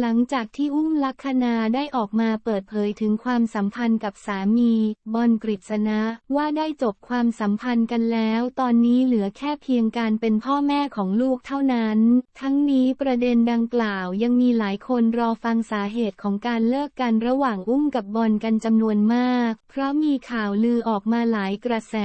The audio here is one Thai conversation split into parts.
หลังจากที่อุ้มลักษณาได้ออกมาเปิดเผยถึงความสัมพันธ์กับสามี บอลกฤษณะว่าได้จบความสัมพันธ์กันแล้ว ตอนนี้เหลือแค่เพียงการเป็นพ่อแม่ของลูกเท่านั้น ทั้งนี้ประเด็นดังกล่าวยังมีหลายคนรอฟังสาเหตุของการเลิกกันระหว่างอุ้มกับบอลกันจำนวนมาก เพราะมีข่าวลือออกมาหลายกระแส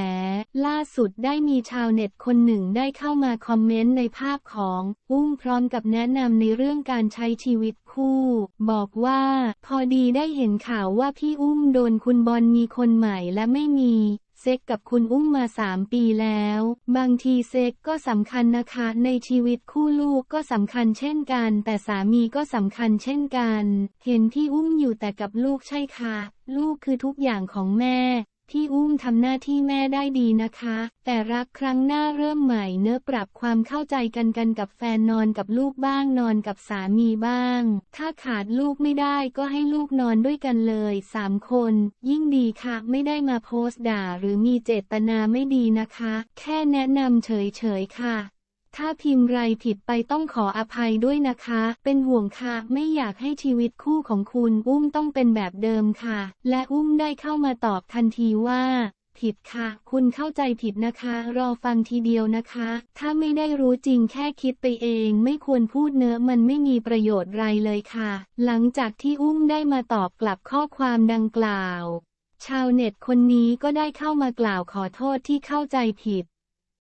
ล่าสุดได้มีชาวเน็ตคนหนึ่งได้เข้ามาคอมเมนต์ในภาพของ อุ้มพร้อมกับแนะนำในเรื่องการใช้ชีวิตคู่ บอกว่า พอดีได้เห็นข่าวว่าพี่อุ้มโดนคุณบอลมีคนใหม่และไม่มีเซ็กกับคุณอุ้มมาสามปีแล้ว บางทีเซ็กก็สำคัญนะคะ ในชีวิตคู่ลูกก็สำคัญเช่นกัน แต่สามีก็สำคัญเช่นกัน เห็นพี่อุ้มอยู่แต่กับลูกใช่ค่ะ ลูกคือทุกอย่างของแม่ พี่อุ้มทำหน้าที่แม่ได้ดีนะคะ แต่รักครั้งหน้าเริ่มใหม่เนื้อปรับความเข้าใจกันกันกับแฟนนอนกับลูกบ้างนอนกับสามีบ้าง ถ้าขาดลูกไม่ได้ก็ให้ลูกนอนด้วยกันเลยสามคน ยิ่งดีค่ะ ไม่ได้มาโพสต์ด่าหรือมีเจตนาไม่ดีนะคะ แค่แนะนำเฉยๆค่ะ ถ้าพิมพ์ไรผิดไปต้องขออภัยด้วยนะคะ เป็นห่วงค่ะ ไม่อยากให้ชีวิตคู่ของคุณอุ้มต้องเป็นแบบเดิมค่ะ และอุ้มได้เข้ามาตอบทันทีว่าผิดค่ะ คุณเข้าใจผิดนะคะ รอฟังทีเดียวนะคะ ถ้าไม่ได้รู้จริงแค่คิดไปเอง ไม่ควรพูดเนื้อมันไม่มีประโยชน์ไรเลยค่ะ หลังจากที่อุ้มได้มาตอบกลับข้อความดังกล่าว ชาวเน็ตคนนี้ก็ได้เข้ามากล่าวขอโทษที่เข้าใจผิด